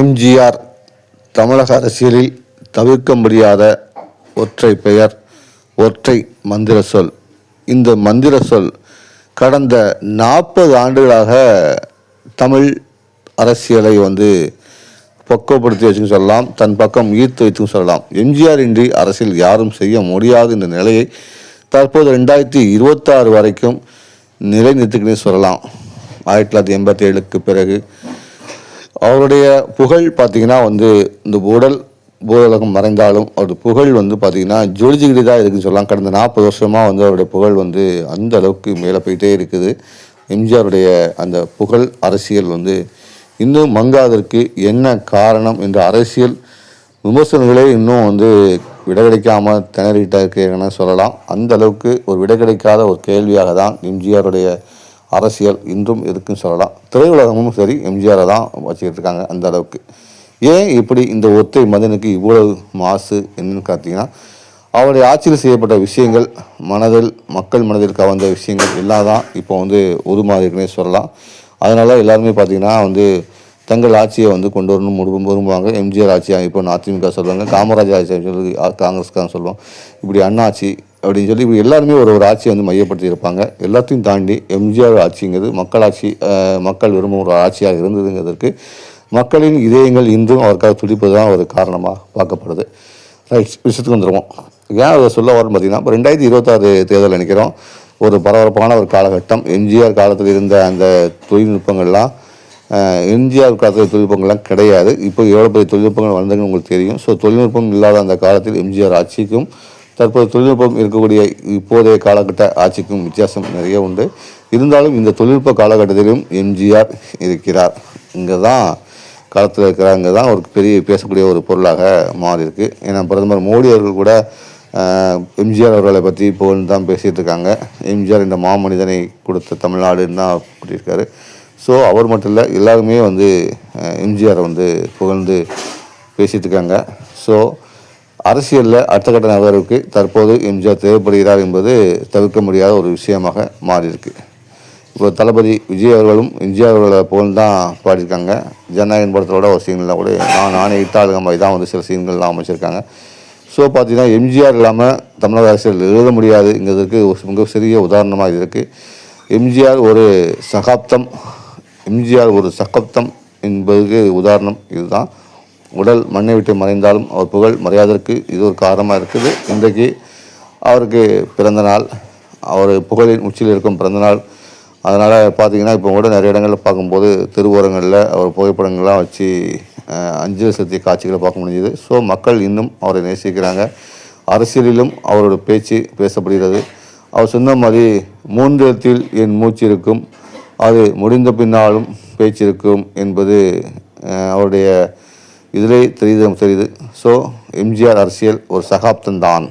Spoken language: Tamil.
எம்ஜிஆர் தமிழக அரசியலில் தவிர்க்க முடியாத ஒற்றை பெயர் ஒற்றை மந்திர சொல். இந்த மந்திர சொல் கடந்த நாற்பது ஆண்டுகளாக தமிழ் அரசியலை வந்து பக்குவப்படுத்தி வச்சுன்னு சொல்லலாம் தன் பக்கம் ஈர்த்து வைத்துன்னு சொல்லலாம். எம்ஜிஆர் இன்றி அரசியல் யாரும் செய்ய முடியாது என்ற நிலையை தற்போது ரெண்டாயிரத்தி இருபத்தாறு வரைக்கும் நிலைநிறுத்துக்கினே சொல்லலாம். ஆயிரத்தி தொள்ளாயிரத்தி எண்பத்தி ஏழுக்கு பிறகு அவருடைய புகழ் பார்த்தீங்கன்னா வந்து இந்த உடல் பூதலகம் மறைந்தாலும் அவருடைய புகழ் வந்து பார்த்திங்கன்னா ஜொலிச்சுக்கிட்டு தான் இருக்குதுன்னு சொல்லலாம். கடந்த நாற்பது வருஷமாக வந்து அவருடைய புகழ் வந்து அந்த அளவுக்கு மேலே போயிட்டே இருக்குது. எம்ஜிஆருடைய அந்த புகழ் அரசியல் வந்து இன்னும் மங்காதற்கு என்ன காரணம் என்ற அரசியல் விமர்சனங்களே இன்னும் வந்து விடை கிடைக்காமல் திணறிட்டு இருக்கிறேன்னு சொல்லலாம். அந்த அளவுக்கு ஒரு விடை கிடைக்காத ஒரு கேள்வியாக தான் எம்ஜிஆருடைய அரசியல் இன்றும் இருக்குன்னு சொல்லலாம். திரையுலகமும் சரி எம்ஜிஆரை தான் வச்சுக்கிட்டு இருக்காங்க அந்த அளவுக்கு. ஏன் இப்படி இந்த ஒத்தை மதனுக்கு இவ்வளவு மாசு என்னன்னு பார்த்தீங்கன்னா அவருடைய ஆட்சியில் செய்யப்பட்ட விஷயங்கள் மனதில் மக்கள் மனதில் கவர்ந்த விஷயங்கள் எல்லாம் தான் இப்போ வந்து உருமாறிக்குன்னே சொல்லலாம். அதனால் எல்லாருமே பார்த்தீங்கன்னா வந்து தங்கள் ஆட்சியை வந்து கொண்டு வரணும் விரும்ப- விரும்புவாங்க. எம்ஜிஆர் ஆட்சியாக இப்போ அதிமுக சொல்லுவாங்க காமராஜர் ஆட்சி சொல்லி காங்கிரஸ்காரன் சொல்லுவோம் இப்படி அண்ணாச்சி அப்படின்னு சொல்லி இப்படி எல்லாருமே ஒரு ஒரு ஆட்சியை வந்து மையப்படுத்தி இருப்பாங்க. எல்லாத்தையும் தாண்டி எம்ஜிஆர் ஆட்சிங்கிறது மக்களாட்சி மக்கள் விரும்பும் ஒரு ஆட்சியாக இருந்ததுங்கிறதுக்கு மக்களின் இதயங்கள் இன்றும் அவருக்காக துடிப்பது தான் ஒரு காரணமாக பார்க்கப்படுது. ரைட் விஷயத்துக்கு வந்துடுவோம் ஏன் அதை சொல்ல வரோம் பார்த்தீங்கன்னா இப்போ ரெண்டாயிரத்தி இருபத்தாறு தேர்தல் நினைக்கிறோம். ஒரு பரபரப்பான ஒரு காலகட்டம். எம்ஜிஆர் காலத்தில் இருந்த அந்த தொழில்நுட்பங்கள்லாம் எம்ஜிஆர் காலத்தில் தொழில்நுட்பங்கள்லாம் கிடையாது. இப்போ எவ்வளோ பெரிய தொழில்நுட்பங்கள் வந்ததுன்னு உங்களுக்கு தெரியும். ஸோ தொழில்நுட்பம் இல்லாத அந்த காலத்தில் எம்ஜிஆர் ஆட்சிக்கும் தற்போது தொழில்நுட்பம் இருக்கக்கூடிய இப்போதைய காலகட்ட ஆட்சிக்கும் வித்தியாசம் நிறைய உண்டு. இருந்தாலும் இந்த தொழில்நுட்ப காலகட்டத்திலும் எம்ஜிஆர் இருக்கிறார். இங்கே தான் காலத்தில் இருக்கிறாங்க தான் ஒரு பெரிய பேசக்கூடிய ஒரு பொருளாக மாறி இருக்கு ஏன்னா பிரதமர் மோடி அவர்கள் கூட எம்ஜிஆர் அவர்களை பற்றி புகழ்ந்து தான் பேசிகிட்டு இருக்காங்க. எம்ஜிஆர் இந்த மாமனிதனை கொடுத்த தமிழ்நாடுன்னு தான் கூட்டியிருக்காரு ஸோ அவர் மட்டும் இல்லை எல்லாருமே வந்து எம்ஜிஆரை வந்து புகழ்ந்து பேசிகிட்டு இருக்காங்க. ஸோ அரசியலில் அடுத்த கட்ட நகர்வுக்கு தற்போது எம்ஜிஆர் தேவைப்படுகிறார் என்பது தவிர்க்க முடியாத ஒரு விஷயமாக மாறியிருக்கு. இப்போ தளபதி விஜய் அவர்களும் எம்ஜிஆர் அவர்களை போல் தான் பாடியிருக்காங்க. ஜனநாயகன் படத்தோட ஒரு சீன்லாம் கூட நான் நானே இட்டாளுங்க மாதிரி தான் வந்து சில சீன்கள்லாம் அமைச்சிருக்காங்க. ஸோ பார்த்தீங்கன்னா எம்ஜிஆர் இல்லாமல் தமிழக அரசியல் எழுத முடியாதுங்கிறதுக்கு மிக சிறிய உதாரணமாக இது இருக்குது எம்ஜிஆர் ஒரு சகாப்தம் எம்ஜிஆர் ஒரு சகாப்தம் என்பதுக்கு உதாரணம் இதுதான். உடல் மண்ணை விட்டு மறைந்தாலும் அவர் புகழ் மறையாதற்கு இது ஒரு காரணமாக இருக்குது. இன்றைக்கு அவருக்கு பிறந்த நாள் அவர் புகழின் உச்சியில் இருக்கும் பிறந்த நாள். அதனால் பார்த்தீங்கன்னா இப்போ கூட நிறைய இடங்களில் பார்க்கும்போது திருவோரங்களில் அவர் புகைப்படங்கள்லாம் வச்சு அஞ்சல் அஞ்சலி செலுத்திய காட்சிகளை பார்க்க முடிஞ்சுது. ஸோ மக்கள் இன்னும் அவரை நேசிக்கிறாங்க. அரசியலிலும் அவரோட பேச்சு பேசப்படுகிறது. அவர் சொன்ன மாதிரி மூன்றத்தில் என் மூச்சு இருக்கும். அது முடிந்த பின்னாலும் பேச்சு இருக்கும் என்பது அவருடைய இதிலே தெரியுது தெரியுது. ஸோ எம்ஜிஆர் அரசியல் ஒரு சகாப்தம் தான்